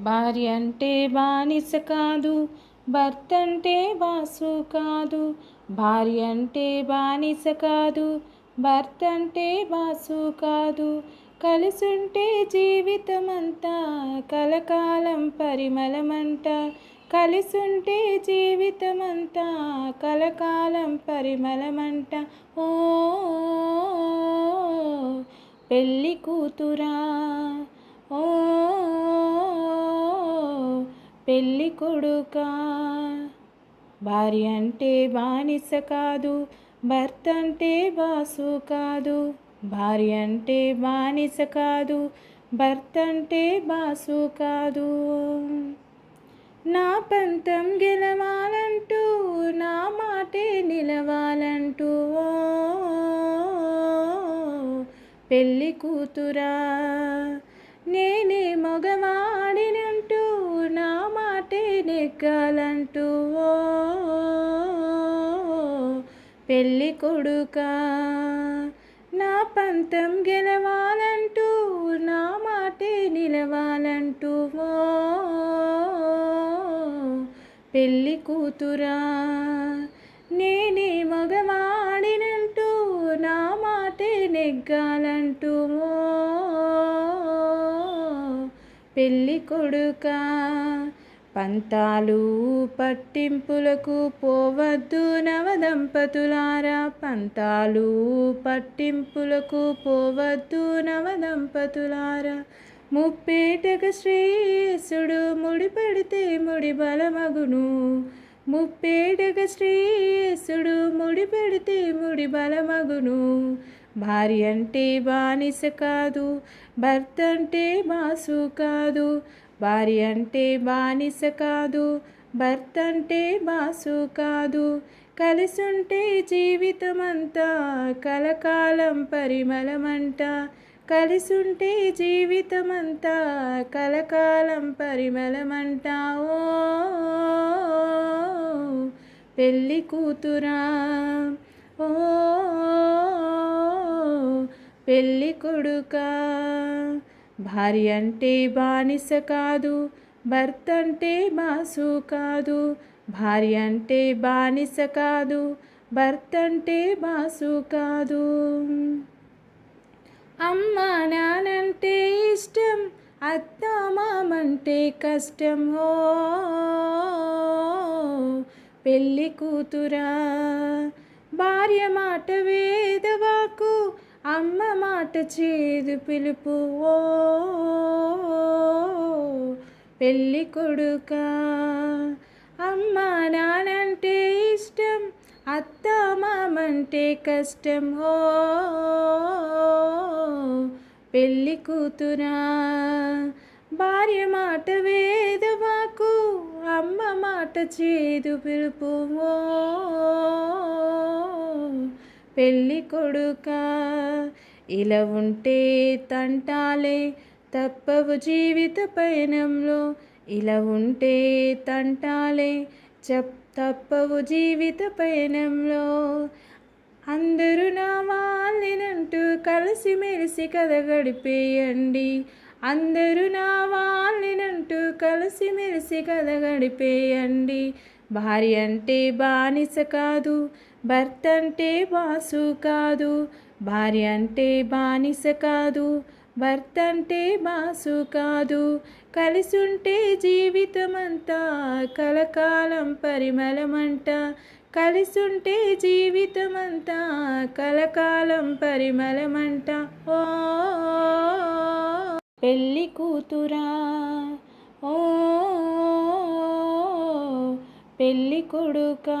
భార్య అంటే బానిస కాదు భర్త అంటే బాసు కాదు. భార్య అంటే బానిస కాదు భర్త అంటే బాసు కాదు. కలిసుంటే జీవితమంతా కలకాలం పరిమళమంట. కలిసుంటే జీవితమంతా కలకాలం పరిమళమంట. ఓ పెళ్ళి కూతురా. ఓ పెళ్ళి కొడుకా? భార్య అంటే బానిస కాదు భర్త అంటే బాసు కాదు. భార్య అంటే బానిస కాదు భర్త అంటే బాసు కాదు. నా పంతం గెలవాలంటూ నా మాటే నిలవాలంటూ. పెళ్ళి కూతురా నేనే మగవాడినంటూ నా మాటే నెగ్గాలంటూ. ఓ పెళ్ళి కొడుకా నా పంతం గెలవాలంటూ నా మాటే నిలవాలంటూ. ఓ పెళ్ళి కూతురా నేనే మగవాడినంటూ నా మాటే నెగ్గాలంటూ. పెళ్ళి కొడుకా. పంతాలు పట్టింపులకు పోవద్దు నవదంపతులారా. పంతాలు పట్టింపులకు పోవద్దు నవదంపతులారా. ముప్పేటక శ్రీసుడు ముడిపడితే ముడి బలమగును. ముప్పేడగ శ్రేయస్సుడు ముడి పెడితే ముడి బలమగును. భార్య అంటే బానిస కాదు భర్త అంటే బాసు కాదు. భార్య అంటే బానిస కాదు భర్త అంటే బాసు కాదు. కలిసుంటే జీవితమంతా కలకాలం పరిమళమంట. కలిసుంటే జీవితమంతా కలకాలం పరిమళమంట. ఓ పెళ్ళి కూతురా? ఓ పెళ్ళి కొడుకా? భార్య అంటే బానిస కాదు భర్త అంటే బాసు కాదు. భార్య అంటే బానిస కాదు భర్త అంటే బాసు కాదు. అమ్మ నానంటే ఇష్టం అత్త మామంటే కష్టం. ఓ పెళ్ళి కూతురా. భార్య మాట వేదవాకు అమ్మ మాట చేదు పిలుపు. ఓ పెళ్ళి కొడుక. అమ్మ నానంటే ఇష్టం అత్త మామంటే కష్టం. ఓ పెళ్ళి కూతురా. భార్య మాట వే మాట చేదు పిలుపు పెళ్ళి కొడుక ఇలా ఉంటే తంటాలే తప్పవు జీవిత పయనంలో. ఇలా ఉంటే తంటాలే చెప్ తప్పవు జీవిత పయనంలో. అందరూ నా వాళ్ళనంటూ కలిసిమెలిసి కథ గడిపేయండి. అందరూ నా వాళ్ళనంటూ కలిసిమెలిసి కథ గడిపేయండి. భార్య అంటే బానిస కాదు భర్త అంటే బాసు కాదు. భార్య అంటే బానిస కాదు భర్త అంటే బాసు కాదు. కలిసుంటే జీవితమంతా కలకాలం పరిమళమంట. కలిసుంటే జీవితమంతా కలకాలం పరిమళమంట. ఓ పెళ్ళి కూతురా? ఓ పెళ్ళి కొడుకా?